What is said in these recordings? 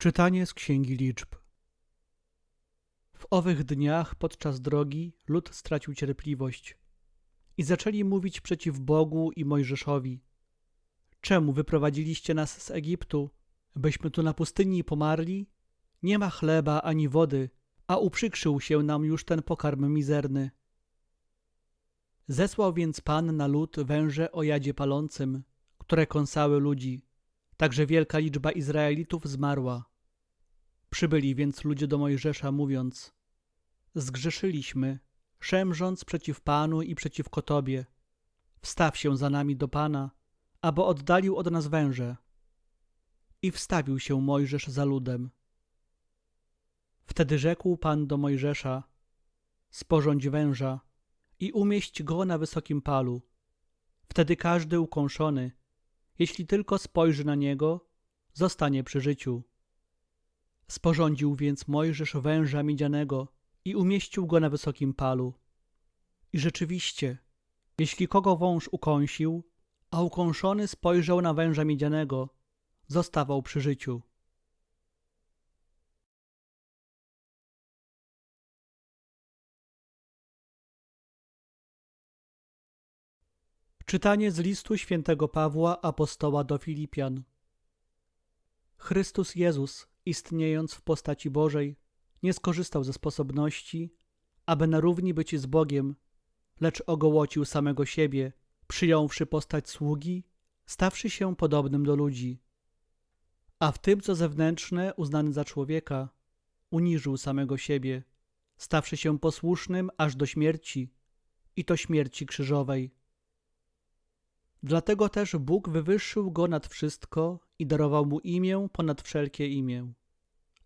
Czytanie z Księgi Liczb. W owych dniach podczas drogi lud stracił cierpliwość i zaczęli mówić przeciw Bogu i Mojżeszowi. Czemu wyprowadziliście nas z Egiptu, byśmy tu na pustyni pomarli? Nie ma chleba ani wody, a uprzykrzył się nam już ten pokarm mizerny. Zesłał więc Pan na lud węże o jadzie palącym, które kąsały ludzi. Także wielka liczba Izraelitów zmarła. Przybyli więc ludzie do Mojżesza, mówiąc: Zgrzeszyliśmy, szemrząc przeciw Panu i przeciwko Tobie. Wstaw się za nami do Pana, aby oddalił od nas węże. I wstawił się Mojżesz za ludem. Wtedy rzekł Pan do Mojżesza: Sporządź węża i umieść go na wysokim palu. Wtedy każdy ukąszony, jeśli tylko spojrzy na niego, zostanie przy życiu. Sporządził więc Mojżesz węża miedzianego i umieścił go na wysokim palu. I rzeczywiście, jeśli kogo wąż ukąsił, a ukąszony spojrzał na węża miedzianego, zostawał przy życiu. Czytanie z listu świętego Pawła apostoła do Filipian. Chrystus Jezus, istniejąc w postaci Bożej, nie skorzystał ze sposobności, aby na równi być z Bogiem, lecz ogołocił samego siebie, przyjąwszy postać sługi, stawszy się podobnym do ludzi. A w tym, co zewnętrzne, uznany za człowieka, uniżył samego siebie, stawszy się posłusznym aż do śmierci, i to śmierci krzyżowej. Dlatego też Bóg wywyższył go nad wszystko i darował mu imię ponad wszelkie imię,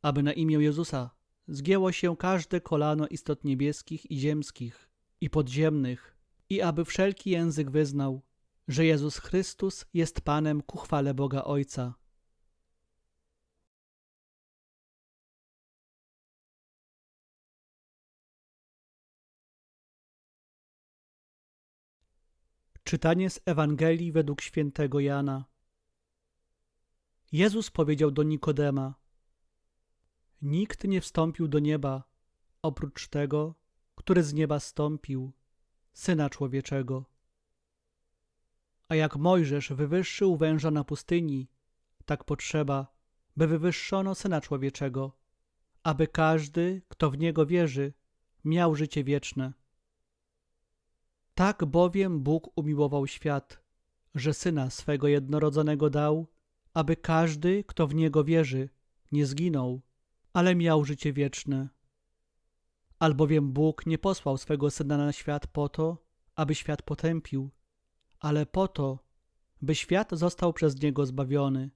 aby na imię Jezusa zgięło się każde kolano istot niebieskich i ziemskich i podziemnych, i aby wszelki język wyznał, że Jezus Chrystus jest Panem ku chwale Boga Ojca. Czytanie z Ewangelii według świętego Jana. Jezus powiedział do Nikodema: Nikt nie wstąpił do nieba, oprócz tego, który z nieba stąpił, syna człowieczego. A jak Mojżesz wywyższył węża na pustyni, tak potrzeba, by wywyższono syna człowieczego, aby każdy, kto w niego wierzy, miał życie wieczne. Tak bowiem Bóg umiłował świat, że syna swego jednorodzonego dał, aby każdy, kto w niego wierzy, nie zginął, ale miał życie wieczne. Albowiem Bóg nie posłał swego syna na świat po to, aby świat potępił, ale po to, by świat został przez niego zbawiony.